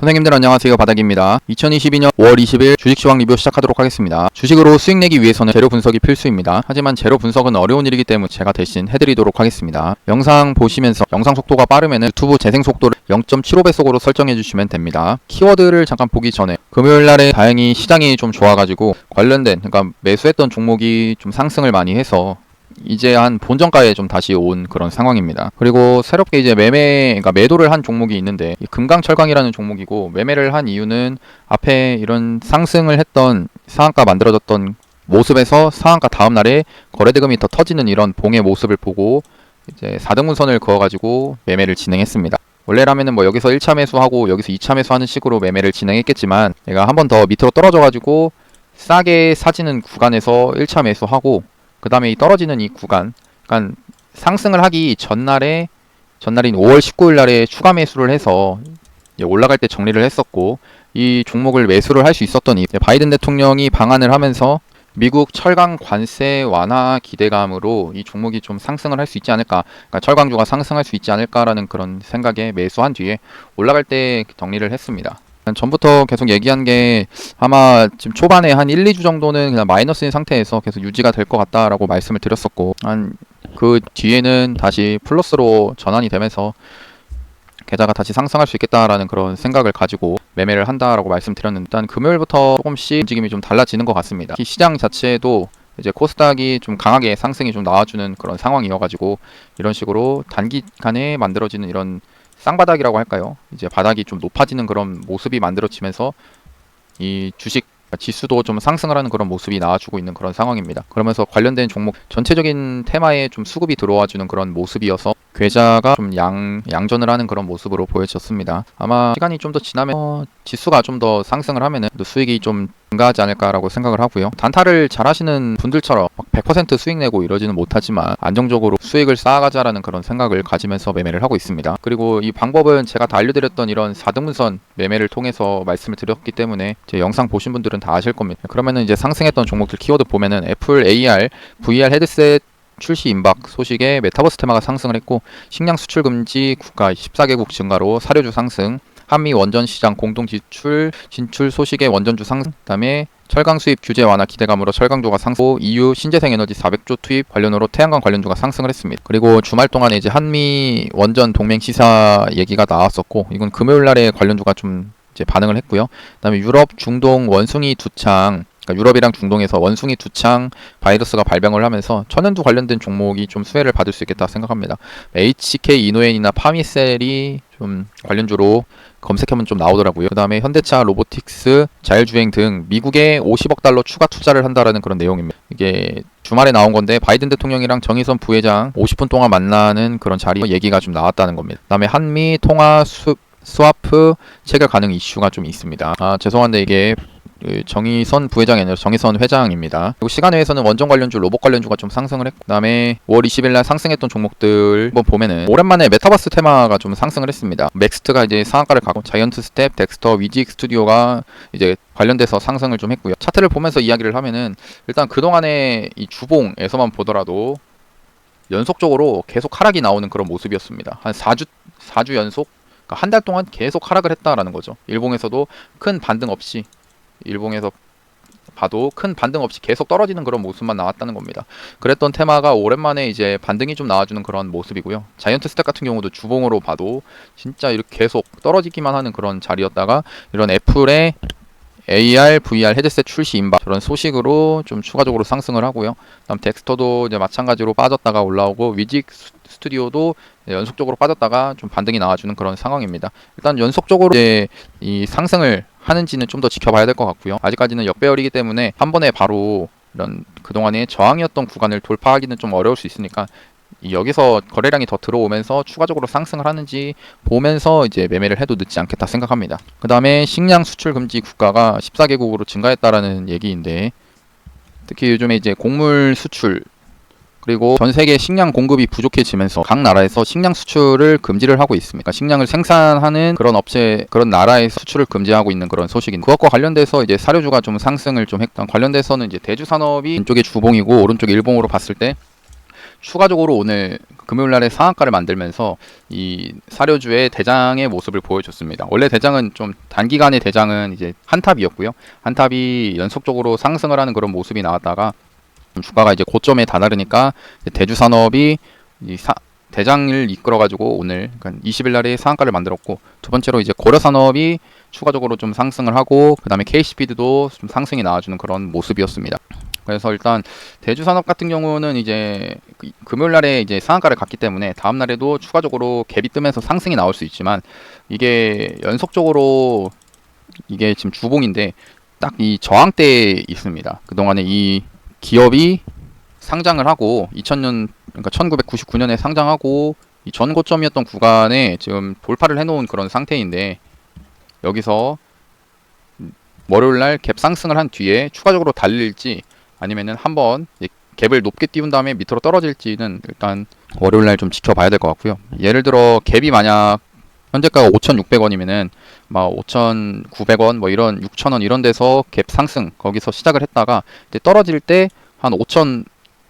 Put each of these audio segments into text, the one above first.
선생님들 안녕하세요. 바닥입니다. 2022년 5월 20일 주식시황 리뷰 시작하도록 하겠습니다. 주식으로 수익 내기 위해서는 재료 분석이 필수입니다. 하지만 재료 분석은 어려운 일이기 때문에 제가 대신 해드리도록 하겠습니다. 영상 보시면서 영상 속도가 빠르면 유튜브 재생 속도를 0.75배속으로 설정해 주시면 됩니다. 키워드를 잠깐 보기 전에 금요일 날에 다행히 시장이 좀 좋아가지고 관련된 그러니까 매수했던 종목이 좀 상승을 많이 해서 이제 한 본전가에 좀 다시 온 그런 상황입니다. 그리고 새롭게 이제 매매, 그러니까 매도를 한 종목이 있는데 이 금강철강이라는 종목이고 매매를 한 이유는 앞에 이런 상승을 했던 상한가 만들어졌던 모습에서 상한가 다음 날에 거래대금이 더 터지는 이런 봉의 모습을 보고 이제 4등분선을 그어가지고 매매를 진행했습니다. 원래라면은 뭐 여기서 1차 매수하고 여기서 2차 매수하는 식으로 매매를 진행했겠지만 얘가 한 번 더 밑으로 떨어져가지고 싸게 사지는 구간에서 1차 매수하고 그 다음에 이 떨어지는 이 구간, 그러니까 상승을 하기 전날에 전날인 5월 19일 날에 추가 매수를 해서 올라갈 때 정리를 했었고 이 종목을 매수를 할 수 있었던 이 바이든 대통령이 방한을 하면서 미국 철강 관세 완화 기대감으로 이 종목이 좀 상승을 할 수 있지 않을까, 그러니까 철강주가 상승할 수 있지 않을까라는 그런 생각에 매수한 뒤에 올라갈 때 정리를 했습니다. 전부터 계속 얘기한 게 아마 지금 초반에 한 1, 2주 정도는 그냥 마이너스인 상태에서 계속 유지가 될 것 같다라고 말씀을 드렸었고 한 그 뒤에는 다시 플러스로 전환이 되면서 계좌가 다시 상승할 수 있겠다라는 그런 생각을 가지고 매매를 한다라고 말씀드렸는데 일단 금요일부터 조금씩 움직임이 좀 달라지는 것 같습니다. 이 시장 자체도 이제 코스닥이 좀 강하게 상승이 좀 나와주는 그런 상황이어가지고 이런 식으로 단기간에 만들어지는 이런 쌍바닥이라고 할까요? 이제 바닥이 좀 높아지는 그런 모습이 만들어지면서 이 주식 지수도 좀 상승을 하는 그런 모습이 나와주고 있는 그런 상황입니다. 그러면서 관련된 종목 전체적인 테마에 좀 수급이 들어와주는 그런 모습이어서 계좌가 좀 양, 양전을 하는 그런 모습으로 보여졌습니다. 아마 시간이 좀 더 지나면 어, 지수가 좀 더 상승을 하면은 또 수익이 좀 증가하지 않을까라고 생각을 하고요. 단타를 잘 하시는 분들처럼 막100% 수익 내고 이러지는 못하지만 안정적으로 수익을 쌓아가자라는 그런 생각을 가지면서 매매를 하고 있습니다. 그리고 이 방법은 제가 다 알려드렸던 이런 4등분선 매매를 통해서 말씀을 드렸기 때문에 제 영상 보신 분들은 다 아실 겁니다. 그러면은 이제 상승했던 종목들 키워드 보면은 애플 AR, VR 헤드셋 출시 임박 소식에 메타버스 테마가 상승을 했고 식량 수출 금지 국가 14개국 증가로 사료주 상승 한미 원전 시장 공동 지출 진출 소식에 원전주 상승 그다음에 철강 수입 규제 완화 기대감으로 철강주가 상승 EU 신재생 에너지 400조 투입 관련으로 태양광 관련주가 상승을 했습니다. 그리고 주말 동안에 이제 한미 원전 동맹 시사 얘기가 나왔었고 이건 금요일 날에 관련주가 좀 이제 반응을 했고요. 그다음에 유럽 중동 원숭이 두창 그러니까 유럽이랑 중동에서 원숭이 두창 바이러스가 발병을 하면서 천연두 관련된 종목이 좀 수혜를 받을 수 있겠다 생각합니다. HK 이노엔이나 파미셀이 좀 관련주로 검색하면 좀 나오더라고요. 그 다음에 현대차, 로보틱스, 자율주행 등 미국에 50억 달러 추가 투자를 한다라는 그런 내용입니다. 이게 주말에 나온 건데 바이든 대통령이랑 정의선 부회장 50분 동안 만나는 그런 자리 얘기가 좀 나왔다는 겁니다. 그 다음에 한미 통화 수 스와프 체결 가능 이슈가 좀 있습니다. 아 죄송한데 이게 그 정의선 부회장이 아니라 정의선 회장입니다. 그리고 시간 외에서는 원전 관련주, 로봇 관련주가 좀 상승을 했고 그다음에 5월 20일 날 상승했던 종목들 한번 보면은 오랜만에 메타버스 테마가 좀 상승을 했습니다. 맥스트가 이제 상한가를 가고 자이언트 스텝, 덱스터, 위직 스튜디오가 이제 관련돼서 상승을 좀 했고요. 차트를 보면서 이야기를 하면은 일단 그동안의 이 주봉에서만 보더라도 연속적으로 계속 하락이 나오는 그런 모습이었습니다. 한 4주 4주 연속 그러니까 한 달 동안 계속 하락을 했다라는 거죠. 일봉에서도 큰 반등 없이 일봉에서 봐도 큰 반등 없이 계속 떨어지는 그런 모습만 나왔다는 겁니다. 그랬던 테마가 오랜만에 이제 반등이 좀 나와주는 그런 모습이고요. 자이언트 스택 같은 경우도 주봉으로 봐도 진짜 이렇게 계속 떨어지기만 하는 그런 자리였다가 이런 애플의 AR, VR 헤드셋 출시 임박 그런 소식으로 좀 추가적으로 상승을 하고요. 다음 덱스터도 이제 마찬가지로 빠졌다가 올라오고 위직 스튜디오도 연속적으로 빠졌다가 좀 반등이 나와주는 그런 상황입니다. 일단 연속적으로 이제 이 상승을 하는지는 좀 더 지켜봐야 될 것 같고요. 아직까지는 역배열이기 때문에 한 번에 바로 이런 그동안의 저항이었던 구간을 돌파하기는 좀 어려울 수 있으니까 여기서 거래량이 더 들어오면서 추가적으로 상승을 하는지 보면서 이제 매매를 해도 늦지 않겠다 생각합니다. 그 다음에 식량 수출 금지 국가가 14개국으로 증가했다라는 얘기인데 특히 요즘에 이제 곡물 수출 그리고 전 세계 식량 공급이 부족해지면서 각 나라에서 식량 수출을 금지를 하고 있습니다. 그러니까 식량을 생산하는 그런 업체, 그런 나라의 수출을 금지하고 있는 그런 소식인데 그것과 관련돼서 이제 사료주가 좀 상승을 좀 했던 관련돼서는 이제 대주 산업이 왼쪽에 주봉이고 오른쪽에 일봉으로 봤을 때 추가적으로 오늘 금요일 날에 상한가를 만들면서 이 사료주의 대장의 모습을 보여줬습니다. 원래 대장은 좀 단기간의 대장은 이제 한탑이었고요. 한탑이 연속적으로 상승을 하는 그런 모습이 나왔다가 주가가 이제 고점에 다다르니까 이제 대주 산업이 이 사, 대장을 이끌어가지고 오늘 그러니까 20일 날에 상한가를 만들었고 두 번째로 이제 고려 산업이 추가적으로 좀 상승을 하고 그 다음에 KCP도 좀 상승이 나와주는 그런 모습이었습니다. 그래서 일단 대주 산업 같은 경우는 이제 그- 금요일 날에 이제 상한가를 갔기 때문에 다음 날에도 추가적으로 갭이 뜨면서 상승이 나올 수 있지만 이게 연속적으로 이게 지금 주봉인데 딱 이 저항대에 있습니다. 그동안에 이 기업이 상장을 하고 2000년 그러니까 1999년에 상장하고 이 전고점이었던 구간에 지금 돌파를 해 놓은 그런 상태인데 여기서 월요일 날 갭 상승을 한 뒤에 추가적으로 달릴지 아니면은 한번 이 갭을 높게 띄운 다음에 밑으로 떨어질지는 일단 월요일 날 좀 지켜봐야 될 것 같고요. 예를 들어 갭이 만약 현재가가 5,600원이면은 막 5,900원 뭐 이런 6,000원 이런 데서 갭 상승 거기서 시작을 했다가 이제 떨어질 때 한 5,000한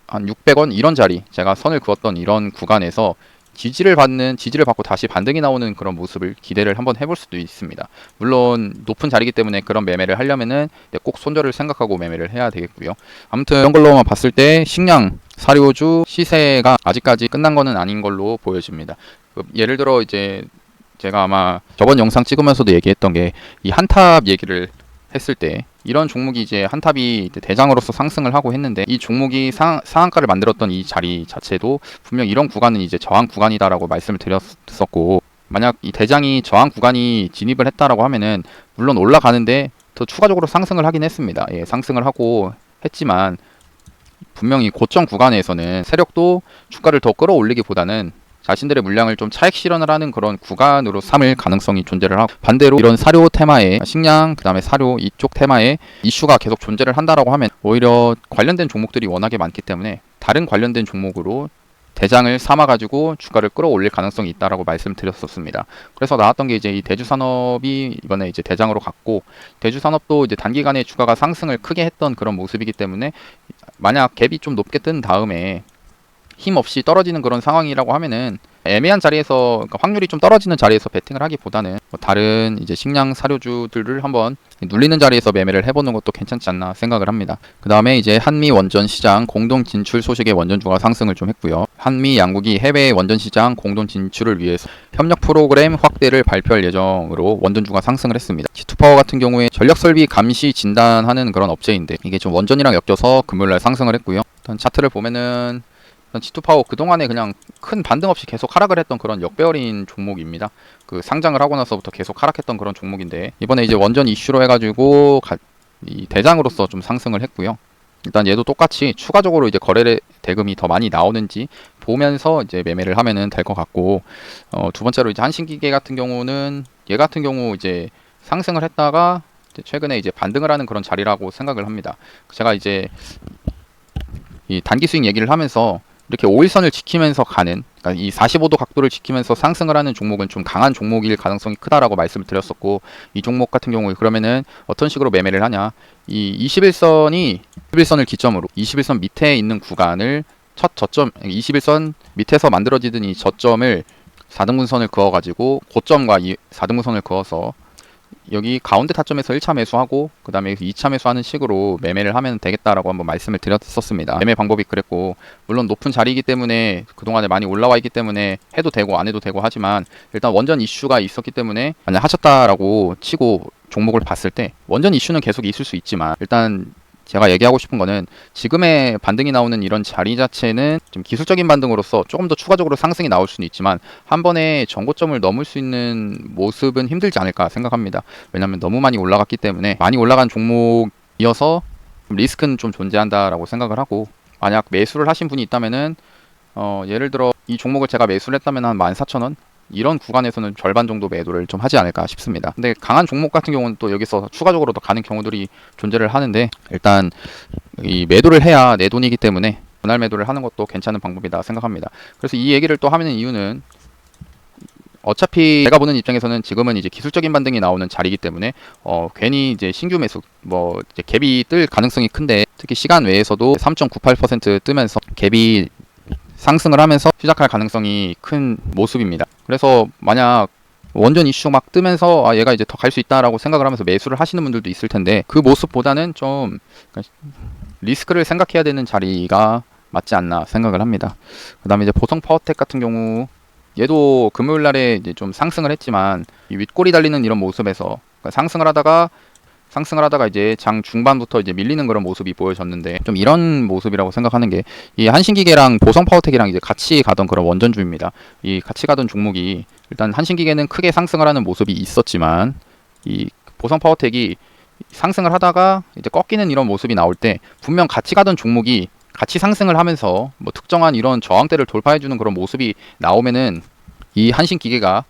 600원 이런 자리 제가 선을 그었던 이런 구간에서 지지를 받는 지지를 받고 다시 반등이 나오는 그런 모습을 기대를 한번 해볼 수도 있습니다. 물론 높은 자리이기 때문에 그런 매매를 하려면은 꼭 손절을 생각하고 매매를 해야 되겠고요. 아무튼 이런 걸로만 봤을 때 식량 사료주 시세가 아직까지 끝난 거는 아닌 걸로 보여집니다. 그 예를 들어 이제 제가 아마 저번 영상 찍으면서도 얘기했던 게 이 한탑 얘기를 했을 때 이런 종목이 이제 한탑이 대장으로서 상승을 하고 했는데 이 종목이 상, 상한가를 만들었던 이 자리 자체도 분명 이런 구간은 이제 저항 구간이다라고 말씀을 드렸었고 만약 이 대장이 저항 구간이 진입을 했다라고 하면은 물론 올라가는데 더 추가적으로 상승을 하긴 했습니다. 예, 상승을 하고 했지만 분명히 고점 구간에서는 세력도 주가를 더 끌어올리기보다는 자신들의 물량을 좀 차익 실현을 하는 그런 구간으로 삼을 가능성이 존재를 하고 반대로 이런 사료 테마에 식량 그다음에 사료 이쪽 테마에 이슈가 계속 존재를 한다라고 하면 오히려 관련된 종목들이 워낙에 많기 때문에 다른 관련된 종목으로 대장을 삼아가지고 주가를 끌어올릴 가능성이 있다라고 말씀드렸었습니다. 그래서 나왔던 게 이제 이 대주산업이 이번에 이제 대장으로 갔고 대주산업도 이제 단기간에 주가가 상승을 크게 했던 그런 모습이기 때문에 만약 갭이 좀 높게 뜬 다음에 힘 없이 떨어지는 그런 상황이라고 하면은 애매한 자리에서 그러니까 확률이 좀 떨어지는 자리에서 베팅을 하기보다는 뭐 다른 이제 식량 사료주들을 한번 눌리는 자리에서 매매를 해보는 것도 괜찮지 않나 생각을 합니다. 그 다음에 이제 한미 원전 시장 공동 진출 소식에 원전주가 상승을 좀 했고요. 한미 양국이 해외 원전 시장 공동 진출을 위해서 협력 프로그램 확대를 발표할 예정으로 원전주가 상승을 했습니다. G2파워 같은 경우에 전력 설비 감시 진단하는 그런 업체인데 이게 좀 원전이랑 엮여서 금요일 날 상승을 했고요. 일단 차트를 보면은 G2파워 그동안에 그냥 큰 반등 없이 계속 하락을 했던 그런 역배열인 종목입니다. 그 상장을 하고 나서부터 계속 하락했던 그런 종목인데 이번에 이제 원전 이슈로 해가지고 가, 이 대장으로서 좀 상승을 했고요. 일단 얘도 똑같이 추가적으로 이제 거래 대금이 더 많이 나오는지 보면서 이제 매매를 하면은 될 것 같고 어, 두 번째로 이제 한신기계 같은 경우는 얘 같은 경우 이제 상승을 했다가 이제 최근에 이제 반등을 하는 그런 자리라고 생각을 합니다. 제가 이제 이 단기 수익 얘기를 하면서 이렇게 5일선을 지키면서 가는 그러니까 이 45도 각도를 지키면서 상승을 하는 종목은 좀 강한 종목일 가능성이 크다라고 말씀을 드렸었고 이 종목 같은 경우에 그러면은 어떤 식으로 매매를 하냐? 이 21선이 21선을 기점으로 21선 밑에 있는 구간을 첫 저점 21선 밑에서 만들어지던 이 저점을 4등분선을 그어 가지고 고점과 이 4등분선을 그어서 여기 가운데 타점에서 1차 매수하고 그 다음에 2차 매수하는 식으로 매매를 하면 되겠다라고 한번 말씀을 드렸었습니다. 매매 방법이 그랬고 물론 높은 자리이기 때문에 그동안에 많이 올라와 있기 때문에 해도 되고 안 해도 되고 하지만 일단 원전 이슈가 있었기 때문에 만약 하셨다라고 치고 종목을 봤을 때 원전 이슈는 계속 있을 수 있지만 일단 제가 얘기하고 싶은 거는 지금의 반등이 나오는 이런 자리 자체는 좀 기술적인 반등으로서 조금 더 추가적으로 상승이 나올 수는 있지만 한 번에 전고점을 넘을 수 있는 모습은 힘들지 않을까 생각합니다. 왜냐하면 너무 많이 올라갔기 때문에 많이 올라간 종목이어서 좀 리스크는 좀 존재한다라고 생각을 하고 만약 매수를 하신 분이 있다면은 어, 예를 들어 이 종목을 제가 매수를 했다면 한 14,000원 이런 구간에서는 절반 정도 매도를 좀 하지 않을까 싶습니다. 근데 강한 종목 같은 경우는 또 여기서 추가적으로 더 가는 경우들이 존재를 하는데 일단 이 매도를 해야 내 돈이기 때문에 분할 매도를 하는 것도 괜찮은 방법이다 생각합니다. 그래서 이 얘기를 또 하는 이유는 어차피 제가 보는 입장에서는 지금은 이제 기술적인 반등이 나오는 자리이기 때문에 어 괜히 이제 신규 매수 뭐 갭이 뜰 가능성이 큰데 특히 시간 외에서도 3.98% 뜨면서 갭이 상승을 하면서 시작할 가능성이 큰 모습입니다. 그래서 만약 원전 이슈 막 뜨면서 아 얘가 이제 더 갈 수 있다라고 생각을 하면서 매수를 하시는 분들도 있을 텐데 그 모습보다는 좀 그러니까 리스크를 생각해야 되는 자리가 맞지 않나 생각을 합니다. 그다음에 이제 보성 파워텍 같은 경우 얘도 금요일 날에 이제 좀 상승을 했지만 이 윗골이 달리는 이런 모습에서 그러니까 상승을 하다가 상승을 하다가 이제 장 중반부터 이제 밀리는 그런 모습이 보여졌는데 좀 이런 모습이라고 생각하는 게 이 한신기계랑 보성 파워텍이랑 이제 같이 가던 그런 원전주입니다. 이 같이 가던 종목이 일단 한신기계는 크게 상승을 하는 모습이 있었지만 이 보성 파워텍이 상승을 하다가 이제 꺾이는 이런 모습이 나올 때 분명 같이 가던 종목이 같이 상승을 하면서 뭐 특정한 이런 저항대를 돌파해주는 그런 모습이 나오면은 이 한신기계가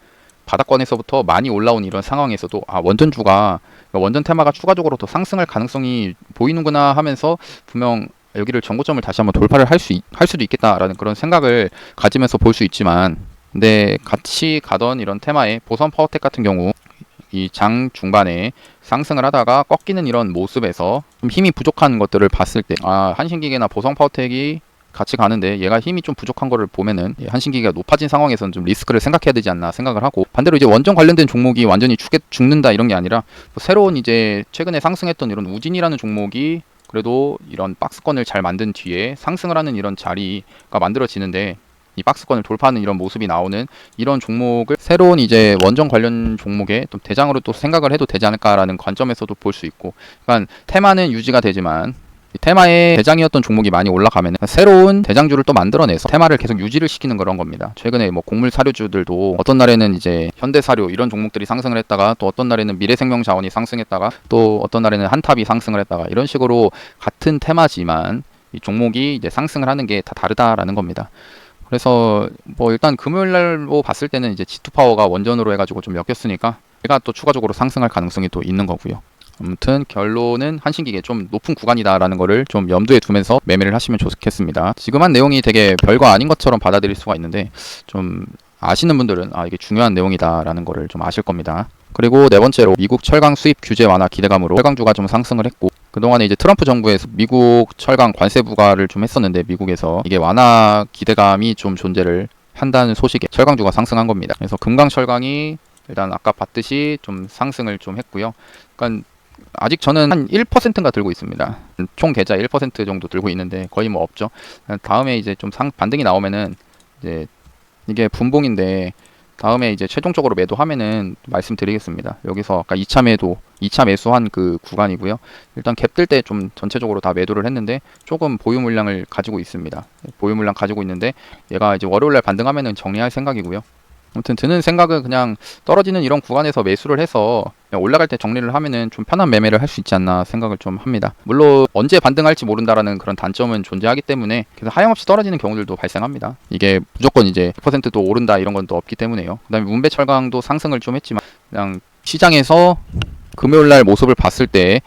바닥권에서부터 많이 올라온 이런 상황에서도 아 원전주가 그러니까 원전 테마가 추가적으로 더 상승할 가능성이 보이는구나 하면서 분명 여기를 정고점을 다시 한번 돌파를 할수 할 수도 있겠다라는 그런 생각을 가지면서 볼 수 있지만 근데 같이 가던 이런 테마의 보선 파워텍 같은 경우 이 장 중반에 상승을 하다가 꺾이는 이런 모습에서 좀 힘이 부족한 것들을 봤을 때 아 한신기계나 보성 파워텍이 같이 가는데 얘가 힘이 좀 부족한 거를 보면은 이 한신기계가 높아진 상황에서는 좀 리스크를 생각해야 되지 않나 생각을 하고 반대로 이제 원전 관련된 종목이 완전히 죽게 죽는다 이런 게 아니라 뭐 새로운 이제 최근에 상승했던 이런 우진이라는 종목이 그래도 이런 박스권을 잘 만든 뒤에 상승을 하는 이런 자리가 만들어지는데 이 박스권을 돌파하는 이런 모습이 나오는 이런 종목을 새로운 이제 원전 관련 종목의 또 대장으로 또 생각을 해도 되지 않을까라는 관점에서도 볼 수 있고 그러니까 테마는 유지가 되지만 이 테마의 대장이었던 종목이 많이 올라가면 새로운 대장주를 또 만들어내서 테마를 계속 유지를 시키는 그런 겁니다. 최근에 뭐 곡물 사료주들도 어떤 날에는 이제 현대사료 이런 종목들이 상승을 했다가 또 어떤 날에는 미래생명자원이 상승했다가 또 어떤 날에는 한탑이 상승을 했다가 이런 식으로 같은 테마지만 이 종목이 이제 상승을 하는 게 다 다르다라는 겁니다. 그래서 뭐 일단 금요일 날로 봤을 때는 이제 G2 파워가 원전으로 해가지고 좀 엮였으니까 얘가 또 추가적으로 상승할 가능성이 또 있는 거고요. 아무튼 결론은 한신기계 좀 높은 구간이다라는 거를 좀 염두에 두면서 매매를 하시면 좋겠습니다. 지금 한 내용이 되게 별거 아닌 것처럼 받아들일 수가 있는데 좀 아시는 분들은 아 이게 중요한 내용이다라는 거를 좀 아실 겁니다. 그리고 네 번째로 미국 철강 수입 규제 완화 기대감으로 철강주가 좀 상승을 했고 그동안에 이제 트럼프 정부에서 미국 철강 관세 부과를 좀 했었는데 미국에서 이게 완화 기대감이 좀 존재를 한다는 소식에 철강주가 상승한 겁니다. 그래서 금강 철강이 일단 아까 봤듯이 좀 상승을 좀 했고요. 그러니까 아직 저는 한 1%인가 들고 있습니다. 총 계좌 1% 정도 들고 있는데 거의 뭐 없죠. 다음에 이제 좀 상 반등이 나오면은 이제 이게 분봉인데 다음에 이제 최종적으로 매도하면은 말씀드리겠습니다. 여기서 아까 2차 매도, 2차 매수한 그 구간이고요. 일단 갭 뜰 때 좀 전체적으로 다 매도를 했는데 조금 보유 물량을 가지고 있습니다. 보유 물량 가지고 있는데 얘가 이제 월요일 날 반등하면은 정리할 생각이고요. 아무튼 드는 생각은 그냥 떨어지는 이런 구간에서 매수를 해서 올라갈 때 정리를 하면은 좀 편한 매매를 할 수 있지 않나 생각을 좀 합니다. 물론 언제 반등할지 모른다라는 그런 단점은 존재하기 때문에 그래서 하염없이 떨어지는 경우들도 발생합니다. 이게 무조건 이제 100%또 오른다 이런 건 또 없기 때문에요. 그다음에 문배 철강도 상승을 좀 했지만 그냥 시장에서 금요일 날 모습을 봤을 때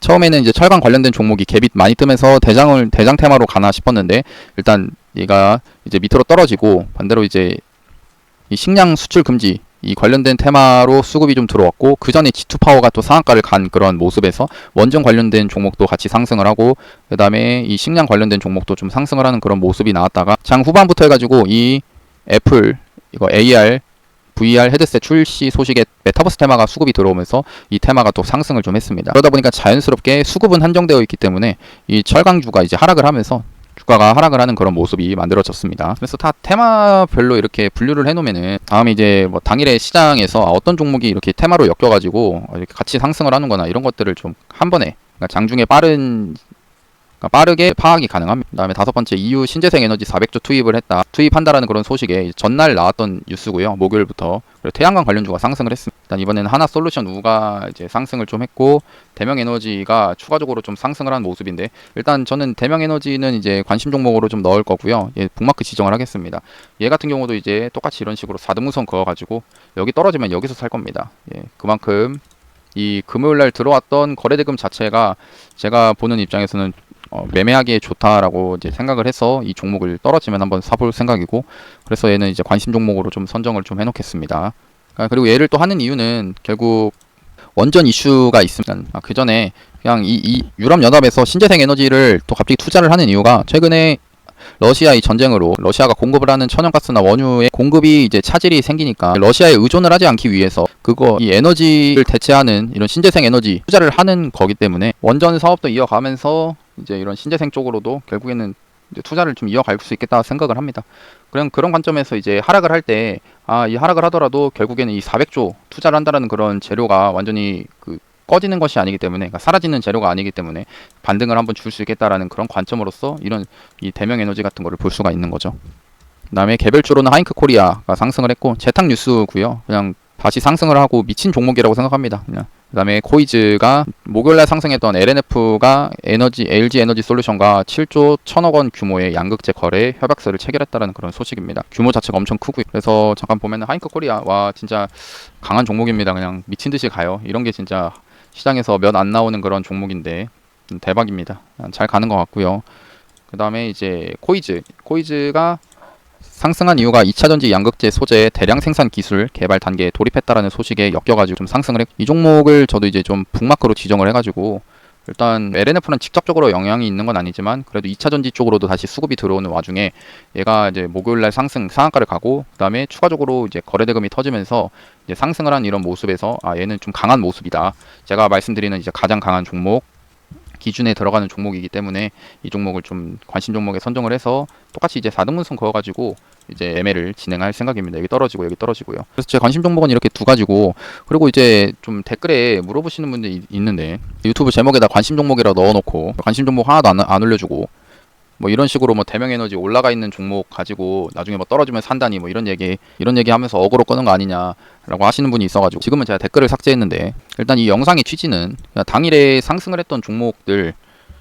처음에는 이제 철강 관련된 종목이 갭이 많이 뜨면서 대장을 대장 테마로 가나 싶었는데 일단 얘가 이제 밑으로 떨어지고 반대로 이제 이 식량 수출 금지 이 관련된 테마로 수급이 좀 들어왔고 그 전에 G2 파워가 또 상한가를 간 그런 모습에서 원전 관련된 종목도 같이 상승을 하고 그 다음에 이 식량 관련된 종목도 좀 상승을 하는 그런 모습이 나왔다가 장 후반부터 해가지고 이 애플 이거 AR VR 헤드셋 출시 소식에 메타버스 테마가 수급이 들어오면서 이 테마가 또 상승을 좀 했습니다. 그러다 보니까 자연스럽게 수급은 한정되어 있기 때문에 이 철강주가 이제 하락을 하면서 주가가 하락을 하는 그런 모습이 만들어졌습니다. 그래서 다 테마별로 이렇게 분류를 해놓으면은 다음에 이제 뭐 당일에 시장에서 어떤 종목이 이렇게 테마로 엮여가지고 이렇게 같이 상승을 하는거나 이런 것들을 좀 한 번에 그러니까 장중에 빠른 그러니까 빠르게 파악이 가능합니다. 그다음에 다섯 번째 EU 신재생 에너지 400조 투입을 했다. 투입한다라는 그런 소식에 전날 나왔던 뉴스고요. 목요일부터 그리고 태양광 관련주가 상승을 했습니다. 일단 이번에는 하나 솔루션 우가 이제 상승을 좀 했고 대명 에너지가 추가적으로 좀 상승을 한 모습인데 일단 저는 대명 에너지는 이제 관심 종목으로 좀 넣을 거고요. 예, 북마크 지정을 하겠습니다. 얘 같은 경우도 이제 똑같이 이런 식으로 4등무선 그어가지고 여기 떨어지면 여기서 살 겁니다. 예, 그만큼 이 금요일 날 들어왔던 거래대금 자체가 제가 보는 입장에서는 어, 매매하기에 좋다라고 이제 생각을 해서 이 종목을 떨어지면 한번 사볼 생각이고 그래서 얘는 이제 관심 종목으로 좀 선정을 좀 해놓겠습니다. 아, 그리고 얘를 또 하는 이유는 결국 원전 이슈가 있으면 아, 그 전에 그냥 이, 이 유럽 연합에서 신재생 에너지를 또 갑자기 투자를 하는 이유가 최근에 러시아 이 전쟁으로 러시아가 공급을 하는 천연가스나 원유의 공급이 이제 차질이 생기니까 러시아에 의존을 하지 않기 위해서 그거 이 에너지를 대체하는 이런 신재생 에너지 투자를 하는 거기 때문에 원전 사업도 이어가면서 이제 이런 신재생 쪽으로도 결국에는 이제 투자를 좀 이어갈 수 있겠다 생각을 합니다. 그냥 그런 관점에서 이제 하락을 할 때 아 이 하락을 하더라도 결국에는 이 400조 투자를 한다라는 그런 재료가 완전히 그 꺼지는 것이 아니기 때문에 그러니까 사라지는 재료가 아니기 때문에 반등을 한번 줄 수 있겠다라는 그런 관점으로서 이런 이 대명 에너지 같은 거를 볼 수가 있는 거죠. 그다음에 개별주로는 하잉크 코리아가 상승을 했고 재탁 뉴스고요. 그냥 다시 상승을 하고 미친 종목이라고 생각합니다. 그냥 그다음에 코이즈가 목요일날 상승했던 LNF가 에너지 LG 에너지 솔루션과 7조 1천억 원 규모의 양극재 거래 협약서를 체결했다는 그런 소식입니다. 규모 자체가 엄청 크고요. 그래서 잠깐 보면 하잉크 코리아 와 진짜 강한 종목입니다. 그냥 미친 듯이 가요. 이런 게 진짜 시장에서 몇 안 나오는 그런 종목인데 음, 대박입니다. 잘 가는 것 같고요. 그 다음에 이제 코이즈 코이즈가 상승한 이유가 2차 전지 양극재 소재 대량 생산 기술 개발 단계에 돌입했다라는 소식에 엮여가지고 좀 상승을 했. 이 종목을 저도 이제 좀 북마크로 지정을 해가지고 일단 LNF는 직접적으로 영향이 있는 건 아니지만 그래도 2차 전지 쪽으로도 다시 수급이 들어오는 와중에 얘가 이제 목요일 날 상승 상한가를 가고 그다음에 추가적으로 이제 거래 대금이 터지면서 이제 상승을 한 이런 모습에서 아 얘는 좀 강한 모습이다. 제가 말씀드리는 이제 가장 강한 종목 기준에 들어가는 종목이기 때문에 이 종목을 좀 관심 종목에 선정을 해서 똑같이 이제 4등분선 그어가지고 이제 매매를 진행할 생각입니다. 여기 떨어지고 여기 떨어지고요. 그래서 제 관심 종목은 이렇게 두 가지고 그리고 이제 좀 댓글에 물어보시는 분들이 있- 있는데 유튜브 제목에다 관심 종목이라 넣어놓고 관심 종목 하나도 안, 안 올려주고 뭐 이런 식으로 뭐 대명 에너지 올라가 있는 종목 가지고 나중에 뭐 떨어지면 산다니 뭐 이런 얘기 이런 얘기 하면서 어그로 끄는 거 아니냐라고 하시는 분이 있어가지고 지금은 제가 댓글을 삭제했는데 일단 이 영상의 취지는 당일에 상승을 했던 종목들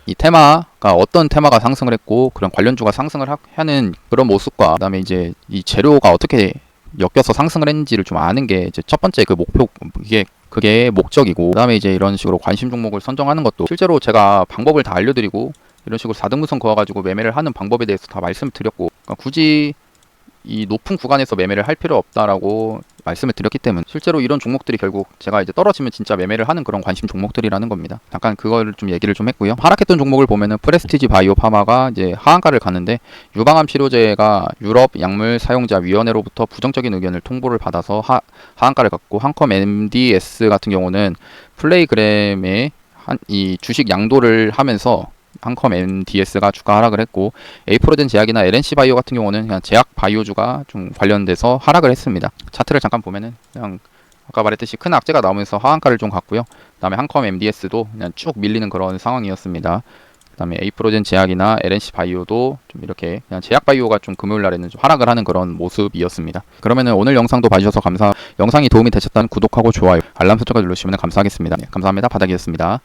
이 테마가 어떤 테마가 상승을 했고 그런 관련주가 상승을 하, 하는 그런 모습과 그다음에 이제 이 재료가 어떻게 엮여서 상승을 했는지를 좀 아는 게 이제 첫 번째 그 목표 이게 그게 목적이고 그다음에 이제 이런 식으로 관심 종목을 선정하는 것도 실제로 제가 방법을 다 알려드리고 이런 식으로 4등분선 그어가지고 매매를 하는 방법에 대해서 다 말씀을 드렸고 그러니까 굳이 이 높은 구간에서 매매를 할 필요 없다라고 말씀을 드렸기 때문에 실제로 이런 종목들이 결국 제가 이제 떨어지면 진짜 매매를 하는 그런 관심 종목들이라는 겁니다. 잠깐 그걸 좀 얘기를 좀 했고요. 하락했던 종목을 보면은 프레스티지 바이오 파마가 이제 하한가를 가는데 유방암 치료제가 유럽 약물 사용자 위원회로부터 부정적인 의견을 통보를 받아서 하, 하한가를 갔고 한컴 MDS 같은 경우는 플레이그램에 한이 주식 양도를 하면서 한컴 MDS가 주가 하락을 했고 에이프로젠 제약이나 LNC 바이오 같은 경우는 그냥 제약 바이오주가 좀 관련돼서 하락을 했습니다. 차트를 잠깐 보면은 그냥 아까 말했듯이 큰 악재가 나오면서 하한가를 좀 갔고요. 그다음에 한컴 MDS도 그냥 쭉 밀리는 그런 상황이었습니다. 그다음에 에이프로젠 제약이나 LNC 바이오도 좀 이렇게 그냥 제약 바이오가 좀 금요일 날에는 좀 하락을 하는 그런 모습이었습니다. 그러면은 오늘 영상도 봐주셔서 감사. 영상이 도움이 되셨다면 구독하고 좋아요, 알람 설정을 누르시면 감사하겠습니다. 네, 감사합니다. 바닥이었습니다.